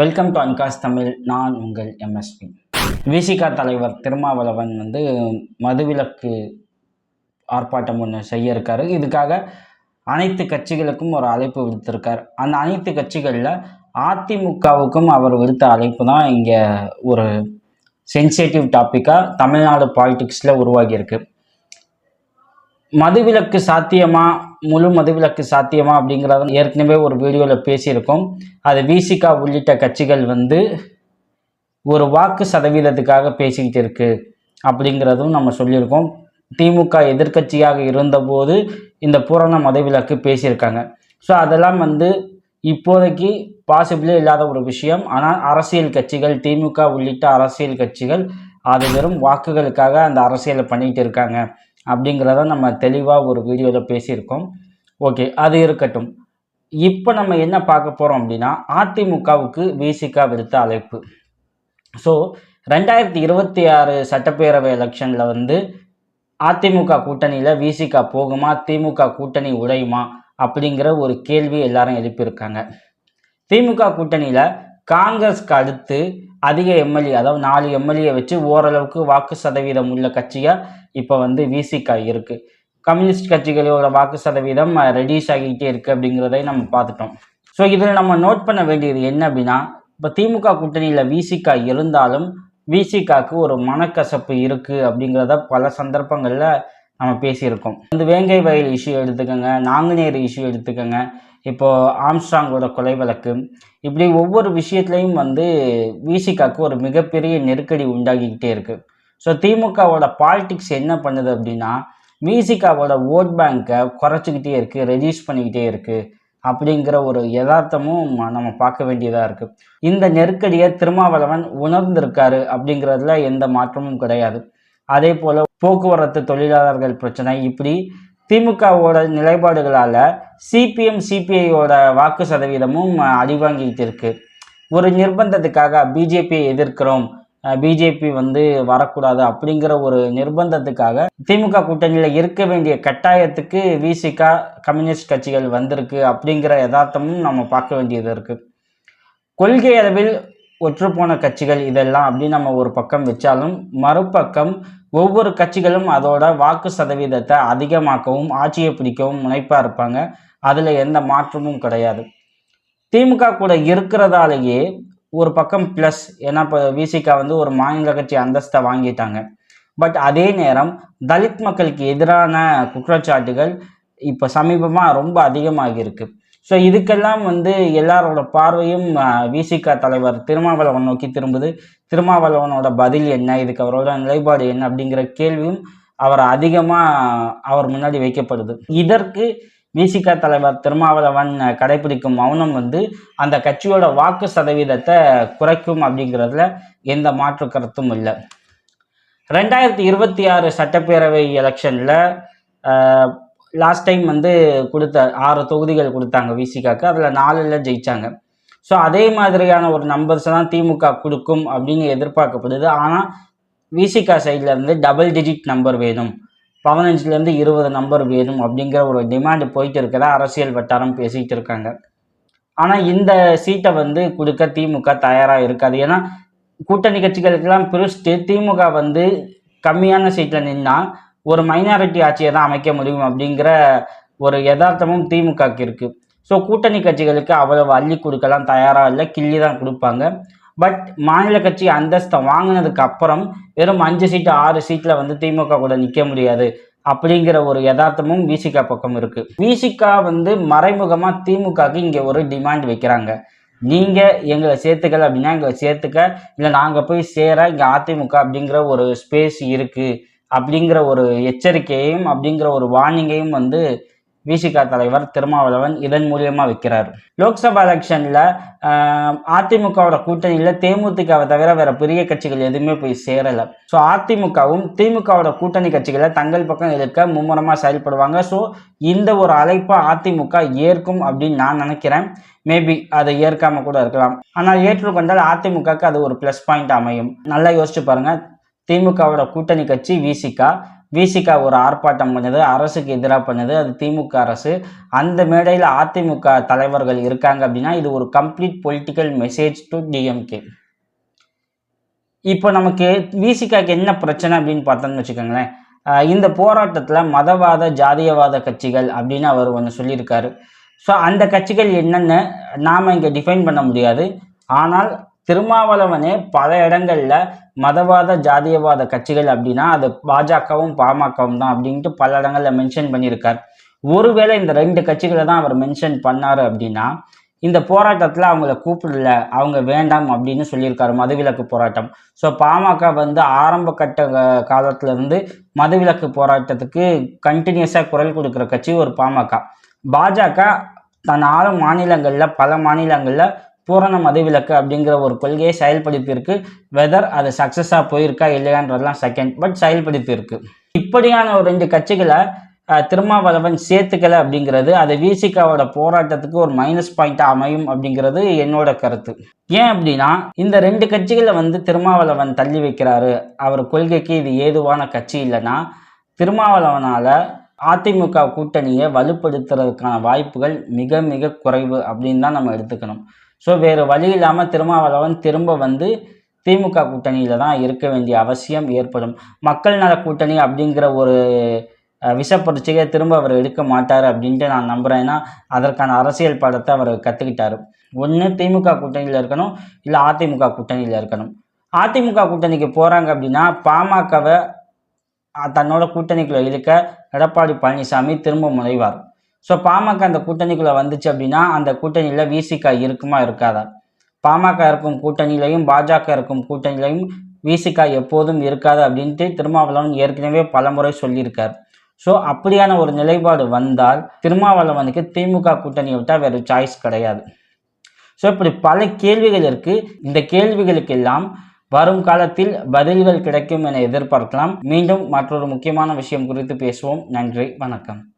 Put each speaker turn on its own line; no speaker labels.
Welcome to அன்காஸ் Tamil நான் உங்கள் MSP Visika தலைவர் திருமாவளவன் வந்து மதுவிலக்கு ஆர்ப்பாட்டம் ஒன்று செய்ய இருக்காரு. இதுக்காக அனைத்து கட்சிகளுக்கும் ஒரு அழைப்பு விடுத்திருக்கார். அந்த அனைத்து கட்சிகளில் அதிமுகவுக்கும் அவர் விடுத்த அழைப்பு தான் இங்கே ஒரு சென்சிட்டிவ் டாப்பிக்காக தமிழ்நாடு பாலிடிக்ஸில் உருவாகியிருக்கு மதுவிலக்கு சாத்தியமாக முழு மதுவிலக்கு சாத்தியமா அப்படிங்கிறத ஏற்கனவே ஒரு வீடியோவில் பேசியிருக்கோம். அது விசிகா உள்ளிட்ட கட்சிகள் வந்து ஒரு வாக்கு சதவீதத்துக்காக பேசிக்கிட்டு இருக்கு அப்படிங்கிறதும் நம்ம சொல்லியிருக்கோம். திமுக எதிர்க்கட்சியாக இருந்தபோது இந்த பூரண மதுவிலக்கு பேசியிருக்காங்க. ஸோ அதெல்லாம் வந்து இப்போதைக்கு பாசிபிளே இல்லாத ஒரு விஷயம். ஆனால் அரசியல் கட்சிகள் திமுக உள்ளிட்ட அரசியல் கட்சிகள் அது வெறும் வாக்குகளுக்காக அந்த அரசியலை பண்ணிகிட்டு இருக்காங்க. அப்படிங்கிறத நம்ம தெளிவாக ஒரு வீடியோவில் பேசியிருக்கோம். ஓகே அது இருக்கட்டும். இப்போ நம்ம என்ன பார்க்க போகிறோம் அப்படின்னா அதிமுகவுக்கு விசிகா விடுத்த அழைப்பு. ஸோ ரெண்டாயிரத்தி இருபத்தி ஆறு சட்டப்பேரவை எலெக்ஷனில் வந்து அதிமுக கூட்டணியில் விசிகா போகுமா திமுக கூட்டணி உடையுமா அப்படிங்கிற ஒரு கேள்வி எல்லாரும் எழுப்பியிருக்காங்க. திமுக கூட்டணியில் காங்கிரஸ்க்கு அடுத்து அதிக எம்எல்ஏ அதாவது நாலு எம்எல்ஏ வச்சு ஓரளவுக்கு வாக்கு சதவீதம் உள்ள கட்சியாக இப்போ வந்து விசிகா இருக்குது கம்யூனிஸ்ட் கட்சிகளோட வாக்கு சதவீதம் ரெடியூஸ் ஆகிக்கிட்டே இருக்குது அப்படிங்கிறதையும் நம்ம பார்த்துட்டோம். ஸோ இதில் நம்ம நோட் பண்ண வேண்டியது என்ன அப்படின்னா இப்போ திமுக கூட்டணியில் விசிகா இருந்தாலும் விசிகாக்கு ஒரு மனக்கசப்பு இருக்குது அப்படிங்கிறத பல சந்தர்ப்பங்களில் நம்ம பேசியிருக்கோம். இந்த வேங்கை வயல் இஷ்யூ எடுத்துக்கோங்க நாங்குநேர் இஷ்யூ எடுத்துக்கோங்க. இப்போது ஆம்ஸ்ட்ராங்கோட கொலை வழக்கு இப்படி ஒவ்வொரு விஷயத்துலையும் வந்து விசிகாக்கு ஒரு மிகப்பெரிய நெருக்கடி உண்டாகிக்கிட்டே இருக்குது ஸோ திமுகவோட பாலிடிக்ஸ் என்ன பண்ணுது அப்படின்னா விசிகாவோட ஓட் பேங்க்கை குறைச்சிக்கிட்டே இருக்குது ரெடியூஸ் பண்ணிக்கிட்டே இருக்குது அப்படிங்கிற ஒரு யதார்த்தமும் நம்ம பார்க்க வேண்டியதாக இருக்குது இந்த நெருக்கடியை திருமாவளவன் உணர்ந்திருக்காரு அப்படிங்கிறதுல எந்த மாற்றமும் கிடையாது. அதே போல் போக்குவரத்து தொழிலாளர்கள் பிரச்சனை இப்படி திமுகவோட நிலைப்பாடுகளால் சிபிஎம் சிபிஐயோட வாக்கு சதவீதமும் அடிவாங்கிட்டு இருக்கு ஒரு நிர்பந்தத்துக்காக பிஜேபியை எதிர்க்கிறோம் பிஜேபி வந்து வரக்கூடாது அப்படிங்கிற ஒரு நிர்பந்தத்துக்காக திமுக கூட்டணியில் இருக்க வேண்டிய கட்டாயத்துக்கு விசிகா கம்யூனிஸ்ட் கட்சிகள் வந்திருக்கு அப்படிங்கிற யதார்த்தமும் நம்ம பார்க்க வேண்டியது இருக்கு. கொள்கை அளவில் ஒற்றுப்போன கட்சிகள் இதெல்லாம் அப்படின்னு நம்ம ஒரு பக்கம் வச்சாலும் மறுபக்கம் ஒவ்வொரு கட்சிகளும் அதோட வாக்கு சதவீதத்தை அதிகமாக்கவும் ஆட்சியை பிடிக்கவும் முனைப்பாக இருப்பாங்க. அதில் எந்த மாற்றமும் கிடையாது. திமுக கூட இருக்கிறதாலேயே ஒரு பக்கம் ப்ளஸ் ஏன்னா இப்போ விசிகா வந்து ஒரு மாநில கட்சி அந்தஸ்தை வாங்கிட்டாங்க. பட் அதே நேரம் தலித் மக்களுக்கு எதிரான குற்றச்சாட்டுகள் இப்போ சமீபமாக ரொம்ப அதிகமாகி இருக்குது ஸோ இதுக்கெல்லாம் வந்து எல்லாரோட பார்வையும் விசிகா தலைவர் திருமாவளவன் நோக்கி திரும்புது. திருமாவளவனோட பதில் என்ன? இதுக்கு அவரோட நிலைப்பாடு என்ன? அப்படிங்கிற கேள்வியும் அவர் அதிகமாக அவர் முன்னாடி வைக்கப்படுது. இதற்கு விசிகா தலைவர் திருமாவளவன் கடைபிடிக்கும் மௌனம் வந்து அந்த கட்சியோட வாக்கு சதவீதத்தை குறைக்கும் அப்படிங்கிறதுல எந்த மாற்று கருத்தும் இல்லை. ரெண்டாயிரத்தி இருபத்தி ஆறு சட்டப்பேரவை எலெக்ஷனில் லாஸ்ட் டைம் வந்து கொடுத்த ஆறு தொகுதிகள் கொடுத்தாங்க விசிகாக்கு. அதில் நாலில் ஜெயித்தாங்க ஸோ அதே மாதிரியான ஒரு நம்பர்ஸ் தான் திமுக கொடுக்கும் அப்படின்னு எதிர்பார்க்கப்படுது. ஆனால் விசிகா சைட்லேருந்து டபுள் டிஜிட் நம்பர் வேணும். பதினஞ்சுலேருந்து இருபது நம்பர் வேணும் அப்படிங்கிற ஒரு டிமாண்ட் போயிட்டு இருக்கிறதா அரசியல் வட்டாரம் பேசிகிட்டு இருக்காங்க. ஆனால் இந்த சீட்டை வந்து கொடுக்க திமுக தயாராக இருக்காது. ஏன்னா கூட்டணி கட்சிகளுக்கெல்லாம் பிரிச்சுட்டு திமுக வந்து கம்மியான சீட்டில் நின்னால் ஒரு மைனாரிட்டி ஆட்சியை தான் அமைக்க முடியும் அப்படிங்கிற ஒரு யதார்த்தமும் திமுகக்கு இருக்குது ஸோ கூட்டணி கட்சிகளுக்கு அவ்வளவு அள்ளி கொடுக்கலாம் தயாராக இல்லை கிள்ளி தான் கொடுப்பாங்க. பட் மாநில கட்சி அந்தஸ்தை வாங்கினதுக்கு அப்புறம் வெறும் அஞ்சு சீட்டு ஆறு சீட்டில் வந்து திமுக கூட நிற்க முடியாது அப்படிங்கிற ஒரு யதார்த்தமும் விசிகா பக்கம் இருக்குது விசிகா வந்து மறைமுகமாக திமுகக்கு இங்கே ஒரு டிமாண்ட் வைக்கிறாங்க. நீங்கள் எங்களை சேர்த்துக்கல அப்படின்னா எங்களை சேர்த்துக்க இல்லை நாங்கள் போய் சேர இங்கே அதிமுக அப்படிங்கிற ஒரு ஸ்பேஸ் இருக்குது அப்படிங்கிற ஒரு எச்சரிக்கையையும் அப்படிங்கிற ஒரு வார்னிங்கையும் வந்து விசிகா தலைவர் திருமாவளவன் இதன் மூலியமாக வைக்கிறார். லோக்சபா எலெக்ஷனில் அதிமுகவோட கூட்டணியில் தேமுதிகவை தவிர வேற பெரிய கட்சிகள் எதுவுமே போய் சேரலை. ஸோ அதிமுகவும் திமுகவோட கூட்டணி கட்சிகளை தங்கள் பக்கம் இருக்க மும்முரமாக செயல்படுவாங்க. ஸோ இந்த ஒரு அழைப்பை அதிமுக ஏற்கும் அப்படின்னு நான் நினைக்கிறேன். மேபி அதை ஏற்காம கூட இருக்கலாம். ஆனால் ஏற்றுக்கொண்டால் அதிமுகக்கு அது ஒரு ப்ளஸ் பாயிண்ட் அமையும். நல்லா யோசிச்சு பாருங்க. திமுகவோட கூட்டணி கட்சி விசிகா விசிகா ஒரு ஆர்ப்பாட்டம் பண்ணுது அரசுக்கு எதிராக பண்ணுது அது திமுக அரசு. அந்த மேடையில் அதிமுக தலைவர்கள் இருக்காங்க அப்படின்னா இது ஒரு complete political message to DMK இப்போ நமக்கு விசிகாக்கு என்ன பிரச்சனை அப்படின்னு பார்த்தோம்னு வச்சுக்கோங்களேன். இந்த போராட்டத்தில் மதவாத ஜாதியவாத கட்சிகள் அப்படின்னு அவர் ஒன்று சொல்லியிருக்காரு. ஸோ அந்த கட்சிகள் என்னென்னு நாம் இங்கே டிஃபைன் பண்ண முடியாது. ஆனால் திருமாவளவனே பல இடங்கள்ல மதவாத ஜாதியவாத கட்சிகள் அப்படின்னா அது பாஜகவும் பாமகவும் தான் அப்படின்ட்டு பல இடங்கள்ல மென்ஷன் பண்ணியிருக்கார். ஒருவேளை இந்த ரெண்டு கட்சிகளை தான் அவர் மென்ஷன் பண்ணாரு அப்படின்னா இந்த போராட்டத்தில் அவங்கள கூப்பிடல அவங்க வேண்டாம் அப்படின்னு சொல்லியிருக்காரு மதுவிலக்கு போராட்டம். ஸோ பாமக வந்து ஆரம்ப கட்ட காலத்துல இருந்து மதுவிலக்கு போராட்டத்துக்கு கண்டினியூஸாக குரல் கொடுக்குற கட்சி ஒரு பாமக. பாஜக தன் ஆளும் மாநிலங்களில் பல மாநிலங்களில் பூரண மதுவிலக்கு அப்படிங்கிற ஒரு கொள்கையை செயல்படுத்தியிருக்கு. வெதர் அது சக்ஸஸாக போயிருக்கா இல்லையான்றதெல்லாம் செகண்ட் பட் செயல்படுத்தியிருக்கு இப்படியான ஒரு ரெண்டு கட்சிகளை திருமாவளவன் சேர்த்துக்கல அப்படிங்கிறது அது விசிகாவோட போராட்டத்துக்கு ஒரு மைனஸ் பாயிண்ட்டாக அமையும் அப்படிங்கிறது என்னோட கருத்து. ஏன் அப்படின்னா இந்த ரெண்டு கட்சிகளை வந்து திருமாவளவன் தள்ளி வைக்கிறாரு. அவர் கொள்கைக்கு இது ஏதுவான கட்சி இல்லைன்னா திருமாவளவனால் அதிமுக கூட்டணியை வலுப்படுத்துறதுக்கான வாய்ப்புகள் மிக மிக குறைவு அப்படின்னு தான் நம்ம எடுத்துக்கணும். ஸோ வேறு வழி இல்லாமல் திருமாவளவன் திரும்ப வந்து திமுக கூட்டணியில் தான் இருக்க வேண்டிய அவசியம் ஏற்படும். மக்கள் நல கூட்டணி அப்படிங்கிற ஒரு விஷப்பரிச்சையை திரும்ப அவர் எடுக்க மாட்டார் அப்படின்ட்டு நான் நம்புகிறேன் ஏன்னா அதற்கான அரசியல் படத்தை அவர் கற்றுக்கிட்டார் ஒன்று திமுக கூட்டணியில் இருக்கணும் இல்லை அதிமுக கூட்டணியில் இருக்கணும். அதிமுக கூட்டணிக்கு போகிறாங்க அப்படின்னா பாமகவை தன்னோட கூட்டணிக்குள்ள இருக்க எடப்பாடி பழனிசாமி திரும்ப முனைவார். ஸோ பாமக அந்த கூட்டணிக்குள்ளே வந்துச்சு அப்படின்னா அந்த கூட்டணியில் விசிக இருக்குமா இருக்காதா? பாமக இருக்கும் கூட்டணியிலையும் பாஜக இருக்கும் கூட்டணியிலையும் விசிக எப்போதும் இருக்காது அப்படின்ட்டு திருமாவளவன் ஏற்கனவே பலமுறை சொல்லியிருக்கார். ஸோ அப்படியான ஒரு நிலைப்பாடு வந்தால் திருமாவளவனுக்கு திமுக கூட்டணியை விட்டால் வேறு சாய்ஸ் கிடையாது. ஸோ இப்படி பல கேள்விகள் இருக்குது இந்த கேள்விகளுக்கெல்லாம் வரும் காலத்தில் பதில்கள் கிடைக்கும் என எதிர்பார்க்கலாம். மீண்டும் மற்றொரு முக்கியமான விஷயம் குறித்து பேசுவோம். நன்றி வணக்கம்.